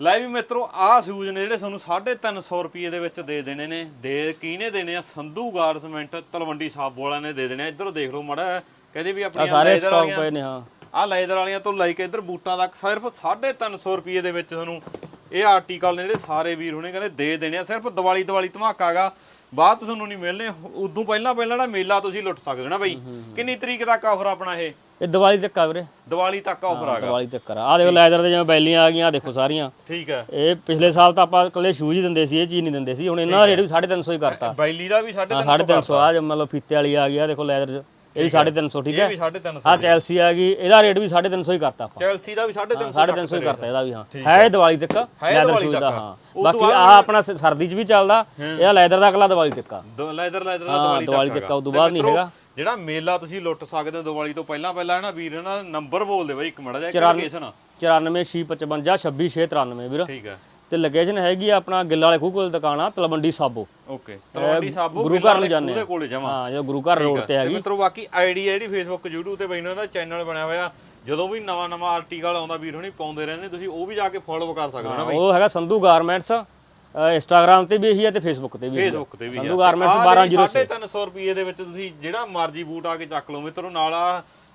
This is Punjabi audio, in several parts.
ਲੈ ਵੀ ਮਿੱਤਰੋ ਆਹ ਸ਼ੂਜ਼ ਨੇ ਜਿਹੜੇ ਤੁਹਾਨੂੰ 350 ਰੁਪਏ ਦੇ ਵਿੱਚ ਦੇ ਦੇਣੇ ਨੇ। ਦੇ ਕਿਹਨੇ ਦੇਣੇ ਆ? ਸੰਧੂ ਗਾਰਸਮੈਂਟ ਤਲਵੰਡੀ ਸਾਬੋ ਵਾਲਿਆਂ ਨੇ ਦੇ ਦੇਣੇ ਆ। ਇੱਧਰੋਂ ਦੇਖ ਲਓ ਮੜਾ ਕਹਿੰਦੇ ਵੀ ਆਪਣੀਆਂ ਸਾਰੇ ਸਟਾਕ ਪਏ ਨੇ ਹਾਂ। ਆਹ ਲੈਦਰ ਵਾਲੀਆਂ ਤੋਂ ਲੈ ਕੇ ਇੱਧਰ ਬੂਟਾਂ ਤੱਕ ਸਿਰਫ 350 ਰੁਪਏ ਦੇ ਵਿੱਚ ਤੁਹਾਨੂੰ ਇਹ ਆਰਟੀਕਲ ਨੇ ਜਿਹੜੇ ਸਾਰੇ ਵੀਰ ਹੁਣੇ ਕਹਿੰਦੇ ਦੇ ਦੇਣੇ ਆ। ਸਿਰਫ ਦੀਵਾਲੀ ਦੀਵਾਲੀ ਧਮਾਕਾਗਾ ਬਾਅਦ ਤੁਹਾਨੂੰ ਨਹੀਂ ਮਿਲਣੇ। ਉਦੋਂ ਪਹਿਲਾਂ ਪਹਿਲਾਂ ਜਿਹੜਾ ਮੇਲਾ ਤੁਸੀਂ ਲੁੱਟ ਸਕਦੇ ਹੋ ਨਾ ਬਈ। ਕਿੰਨੀ ਤਰੀਕ ਤੱਕ ਆਫਰ ਆਪਣਾ ਇਹ? ਇਹ ਦੀਵਾਲੀ ਤੱਕ ਆ ਵੀਰੇ। ਦੀਵਾਲੀ ਤੱਕ ਆਫਰ ਆਗਾ ਦੀਵਾਲੀ ਤੱਕ ਆ। ਆਹ ਦੇਖੋ ਲੈਦਰ ਦੇ ਜਿਵੇਂ ਬੈਲੀਆਂ ਆ ਗਈਆਂ ਆਹ ਦੇਖੋ ਸਾਰੀਆਂ। ਠੀਕ ਹੈ। ਇਹ ਪਿਛਲੇ ਸਾਲ ਤਾਂ ਆਪਾਂ ਇਕੱਲੇ ਸ਼ੂਜ਼ ਹੀ ਦਿੰਦੇ ਸੀ ਇਹ ਚੀਜ਼ ਨਹੀਂ ਦਿੰਦੇ ਸੀ। ਹੁਣ ਇਹਨਾਂ ਦਾ ਰੇਟ ਵੀ 350 ਹੀ ਕਰਤਾ। ਬੈਲੀ ਦਾ ਵੀ 350 350 ਆ ਜੇ ਮੰਨ ਲਓ ਫੀਤੇ ਵਾਲੀ ਆ ਗਈ ਆ ਦੇਖੋ ਲੈਦਰ ਚ ਇਹ ਵੀ 350 ਠੀਕ ਇਹ ਹੈ। ਵੀ 350 ਆ ਚੈਲਸੀ ਆ ਗਈ ਇਹਦਾ ਰੇਟ ਵੀ 350 ਹੀ ਕਰਤਾ ਆਪਾਂ। ਚੈਲਸੀ ਦਾ ਵੀ 350 350 ਹੀ ਕਰਤਾ ਇਹਦਾ ਵੀ ਹਾਂ। ਹੈ। ਇਹ ਦੀਵਾਲੀ ਤੱਕ? ਲੈਦਰ ਸ਼ੂਜ਼ ਦਾ। ਹਾਂ। ਉਹ ਤੋਂ ਬਾਕੀ ਆ ਆਪਣਾ ਸ- ਸਰਦੀ ਚ ਵੀ ਚੱਲਦਾ ਇਹਦਾ ਲੈਦਰ ਦਾ ਅਗਲਾ ਦੀਵਾਲੀ ਤੱਕ ਆ। ਲੈਦਰ ਲੈਦਰ ਦਾ ਹਾਂ, ਦੀਵਾਲੀ ਤੱਕ ਆ, ਉਦੋਂ ਬਾਅਦ ਨਹੀਂ ਹੈਗਾ। ਜਿਹੜਾ ਮੇਲਾ ਤੁਸੀਂ ਲੁੱਟ ਸਕਦੇ ਹੋ ਦੀਵਾਲੀ ਤੋਂ ਪਹਿਲਾਂ ਪਹਿਲਾਂ ਨਾ ਵੀਰ ਨਾ ਨੰਬਰ ਬੋਲ ਦੇ ਬਾਈ ਇੱਕ ਮੜਾ ਜਿਹਾ ਲੋਕੇਸ਼ਨ 94 655 2693 ਵੀਰ। ਠੀਕ ਹੈ। ਤੇ ਲੋਕੇਸ਼ਨ ਹੈਗੀ ਆ ਆਪਣਾ ਗਿੱਲ ਵਾਲੇ ਖੂਹ ਕੋਲ ਦੁਕਾਨ ਆ ਤਲਵੰਡੀ ਸਾਬੋ। ਓਕੇ ਤਲਵੰਡੀ ਸਾਬੋ ਗੁਰੂ ਘਰ ਨੂੰ ਜਾਂਦੇ ਉਹਦੇ ਕੋਲੇ ਹਾਂ ਜੋ ਗੁਰੂ ਘਰ ਰੋਡ ਤੇ ਹੈਗੀ। ਮਿੱਤਰੋ ਬਾਕੀ ਆਈਡੀ ਜਿਹੜੀ ਫੇਸਬੁੱਕ YouTube ਤੇ ਬਈ ਇਹਨਾਂ ਦਾ ਚੈਨਲ ਬਣਿਆ ਹੋਇਆ। ਜਦੋਂ ਵੀ ਨਵਾਂ ਨਵਾਂ ਆਰਟੀਕਲ ਆਉਂਦਾ ਵੀਰ ਹੁਣੀ ਪਾਉਂਦੇ ਰਹਿੰਦੇ ਤੁਸੀਂ ਉਹ ਵੀ ਜਾ ਕੇ ਫੋਲੋ ਕਰ ਸਕਦੇ ਹੋ ਨਾ ਬਈ। ਉਹ ਹੈਗਾ ਸੰਧੂ ਗਾਰਮੈਂਟਸ। ਇੰਸਟਾਗ੍ਰam ਤੇ ਵੀ ਇਹੀ ਹੈ ਤੇ ਫੇਸਬੁੱਕ ਤੇ ਵੀ ਇਹੀ। ਫੇਸਬੁੱਕ ਤੇ ਵੀ ਸੰਧੂ ਗਾਰਮੈਂਟਸ 1206 350 ਰੁਪਏ ਦੇ ਵਿੱਚ ਤੁਸੀਂ ਜਿਹੜਾ ਮਰਜ਼ੀ ਬੂਟ ਆ ਕੇ ਚੱਕ ਲਓ ਮਿੱਤਰੋ ਨਾਲ ਆ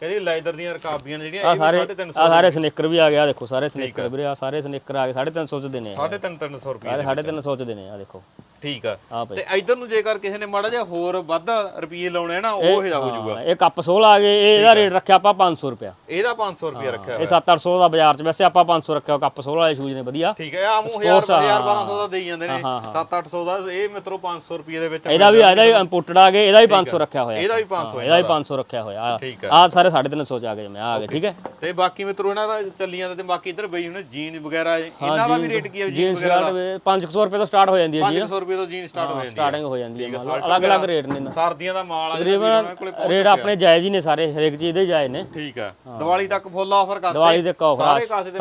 ਕਹਿੰਦੇ ਲੈਦਰ ਦੀਆਂ ਰਕਾਬੀਆਂ ਨੇ ਜਿਹੜੀਆਂ ਆ ਇਹ ਸਾਰੇ ਵੀ 350 ਆ ਸਾਰੇ ਸਨੇਕਰ ਵੀ ਆ ਗਿਆ ਦੇਖੋ ਸਾਰੇ ਸਨੇਕਰ ਵੀਰੇ ਆ ਸਾਰੇ ਸਨੇਕਰ ਆ ਗਏ 350 ਚ ਦੇਣੇ ਆ। 350 ਰੁਪਏ ਸਾਰੇ 350 ਚ ਦੇਣੇ ਆ ਦੇਖੋ। ਠੀਕ ਆ। ਤੇ ਇਧਰ ਨੂੰ ਜੇਕਰ ਕਿਸੇ ਨੇ ਮਾੜਾ ਜਿਹਾ ਹੋਰ ਵੱਧ ਰੁਪਏ ਲਾਉਣੇ ਨਾ ਉਹ ਹੋ ਜਾਊਗਾ। ਇਹ ਕੱਪ ਸੋਲ ਆ ਗਏ ਇਹ ਇਹਦਾ ਰੇਟ ਰੱਖਿਆ ਆਪਾਂ 500 ਰੁਪਿਆ ਇਹਦਾ 500 ਰੁਪਏ ਰੱਖਿਆ ਇਹ 7-800 ਦਾ ਬਾਜ਼ਾਰ ਚ ਵੈਸੇ ਆਪਾਂ 500 ਰੱਖਿਆ ਕੱਪ ਸੋਲ ਵਾਲੇ ਸ਼ੂਜ਼ ਨੇ ਵਧੀਆ। ਠੀਕ ਹੈ ਆਮ 1000 1200 ਦਾ ਦੇਈ ਜਾਂਦੇ ਨੇ। 7-800 ਦਾ ਇਹ ਮਿੱਤਰੋ 500 ਰੁਪਏ ਦੇ ਵਿੱਚ ਇਹਦਾ ਵੀ ਇਹਦਾ ਵੀ ਇੰਪੋਰਟਡ ਆ ਗਏ ਇਹਦਾ ਵੀ 500 ਰੱਖਿਆ ਹੋਇਆ। ਇਹਦਾ ਵੀ 500 ਇਹਦਾ ਵੀ 500 ਰੱਖਿਆ ਹੋਇਆ। ਆ। ਸਾਰੇ 350 ਚ ਆ ਗਏ ਜਿਵੇਂ ਆ ਗਏ ਠੀਕ ਹੈ। ਤੇ ਬਾਕੀ ਮਿੱਤਰੋ ਇਹਨਾਂ ਦਾ ਚੱਲੀਆਂ ਤੇ ਬਾਕੀ ਇੱਧਰ ਬਈ ਹੁਣ ਜੀਨ ਵਗੈਰਾ ਇਹਨਾਂ ਦਾ ਵੀ ਰੇਟ ਕੀ ਹੈ ਜੀਨ ਵਗੈਰਾ ਸ਼ਰਟ 500 ਰੁਪਏ ਤੋਂ ਸਟਾਰਟ ਹੋ ਜਾਂਦੀ ਹੈ ਜੀ 500 ਰੁਪਏ ਤੋਂ ਜੀਨ ਸਟਾਰਟ ਹੋ ਜਾਂਦੀ ਹੈ ਸਟਾਰਟਿੰਗ ਹੋ ਜਾਂਦੀ ਹੈ ਮਤਲਬ ਅਲੱਗ-ਅਲੱਗ ਰੇਟ ਨੇ ਨਾ। ਸਰਦੀਆਂ ਦਾ ਮਾਲ ਆ ਕੋਲੇ ਰੇਟ ਆਪਣੇ ਜਾਇਜ਼ ਹੀ ਨੇ ਸਾਰੇ ਹਰੇਕ ਚੀਜ਼ ਦੇ ਜਾਇਜ਼ ਨੇ। ਠੀਕ ਆ। ਦੀਵਾਲੀ ਤੱਕ ਫੁੱਲ ਆਫਰ ਕਰਦੇ ਦੀਵਾਲੀ ਤੱਕ offer ਆ, ਸਾਰੇ ਕਾਸੇ ਤੇ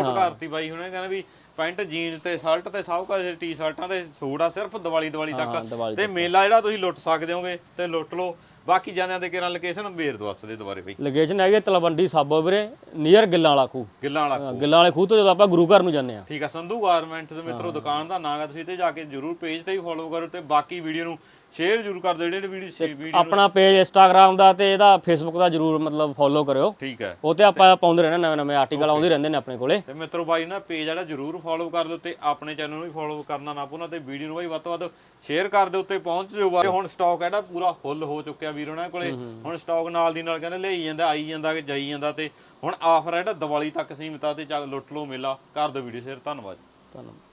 ਹਾਂ। ਕਰਤੀ ਬਾਈ ਹੁਣੇ ਕਹਿੰਦੇ ਵੀ ਪੈਂਟ ਜੀਨਸ ਤੇ ਸ਼ਰਟ ਤੇ ਸਭ ਕੁਝ ਟੀ-ਸ਼ਰਟਾਂ ਤੇ ਸੂਟ ਆ ਸਿਰਫ ਦੀਵਾਲੀ ਦੀਵਾਲੀ ਤੱਕ। ਤੇ ਮੇਲਾ ਜਿਹੜਾ ਤੁਸੀਂ ਲੁੱਟ ਸਕਦੇ ਹੋਗੇ ਤੇ ਲੁੱਟ ਲਓ। ਬਾਕੀ ਜਾਂਦਿਆਂ ਦੇ ਕਿਰਾਂ ਲੋਕੇਸ਼ਨ ਬੇਰ ਦਵਸ ਦੇ ਦੁਬਾਰੇ ਬਈ। ਲੋਕੇਸ਼ਨ ਹੈਗੀ ਤਲਵੰਡੀ ਸਾਬੋ ਵੀਰੇ ਨੀਅਰ ਗਿੱਲਾਂ ਵਾਲਾ ਖੂਹ। ਗਿੱਲਾਂ ਵਾਲਾ ਹਾਂ, ਗਿੱਲਾਂ ਵਾਲੇ ਖੂਹ ਤੋਂ ਜਦੋਂ ਆਪਾਂ ਗੁਰੂ ਘਰ ਨੂੰ ਜਾਂਦੇ ਆ ਠੀਕ ਆ ਸੰਧੂ ਗਾਰਮੈਂਟਸ ਦੇ ਮਿੱਤਰੋ ਦੁਕਾਨ ਦਾ ਨਾਮ ਹੈ ਤੁਸੀਂ ਤੇ ਜਾ ਕੇ ਜਰੂਰ ਪੇਜ ਤੇ ਹੀ ਫੋਲੋ ਕਰੋ ਤੇ ਬਾਕੀ ਵੀਡੀਓ ਨੂੰ ਸ਼ੇਅਰ ਜਰੂਰ ਕਰ ਦਿਓ ਜਿਹੜੇ ਵੀਡੀਓ ਵੀਡੀਓ ਆਪਣਾ ਪੇਜ ਇੰਸਟਾਗ੍ਰam ਦਾ ਤੇ ਇਹਦਾ ਫੇਸਬੁੱਕ ਦਾ ਜਰੂਰ ਮਤਲਬ ਫੋਲੋ ਕਰਿਓ। ਠੀਕ ਹੈ। ਉਹ ਤੇ ਆਪਾਂ ਪਾਉਂਦੇ ਰਹਿਣਾ ਨਵੇਂ ਨਵੇਂ ਆਰਟੀਕਲ ਆਉਂਦੇ ਰਹਿੰਦੇ ਨੇ ਆਪਣੇ ਕੋਲੇ। ਤੇ ਮਿੱਤਰੋ ਬਾਈ ਨਾ ਪੇਜ ਜਿਹੜਾ ਜਰੂਰ ਫੋਲੋ ਕਰ ਦਿਓ ਤੇ ਆਪਣੇ ਚੈਨਲ ਨੂੰ ਵੀ ਫੋਲੋ ਕਰਨਾ ਨਾ ਭੁੱਲਣਾ ਤੇ ਵੀਡੀਓ ਨੂੰ ਬਾਈ ਵੱਧ ਤੋਂ ਵੱਧ ਸ਼ੇਅਰ ਕਰ ਦਿਓ ਤੇ ਪਹੁੰਚ ਜਾਓ ਬਾਈ। ਹੁਣ ਸਟਾਕ ਜਿਹੜਾ ਪੂਰਾ ਫੁੱਲ ਹੋ ਚੁੱਕਿਆ ਵੀਰ ਉਹਨਾਂ ਕੋਲੇ। ਹੁਣ ਸਟਾਕ ਨਾਲ ਦੀ ਨਾਲ ਕਹਿੰਦੇ ਲਈ ਜਾਂਦਾ ਆਈ ਜਾਂਦਾ ਕਿ ਜਾਈ ਜਾਂਦਾ ਤੇ ਹੁਣ ਆਫਰ ਹੈ ਜਿਹੜਾ ਦੀਵਾਲੀ ਤੱਕ ਸੀਮਿਤ ਆ ਤੇ ਚੱਲ ਲੁੱਟ ਲਓ ਮੇਲਾ। ਕਰ ਦਿਓ ਵੀਡੀਓ ਸ਼ੇਅਰ ਧੰਨਵਾਦ। ਧੰਨਵਾਦ।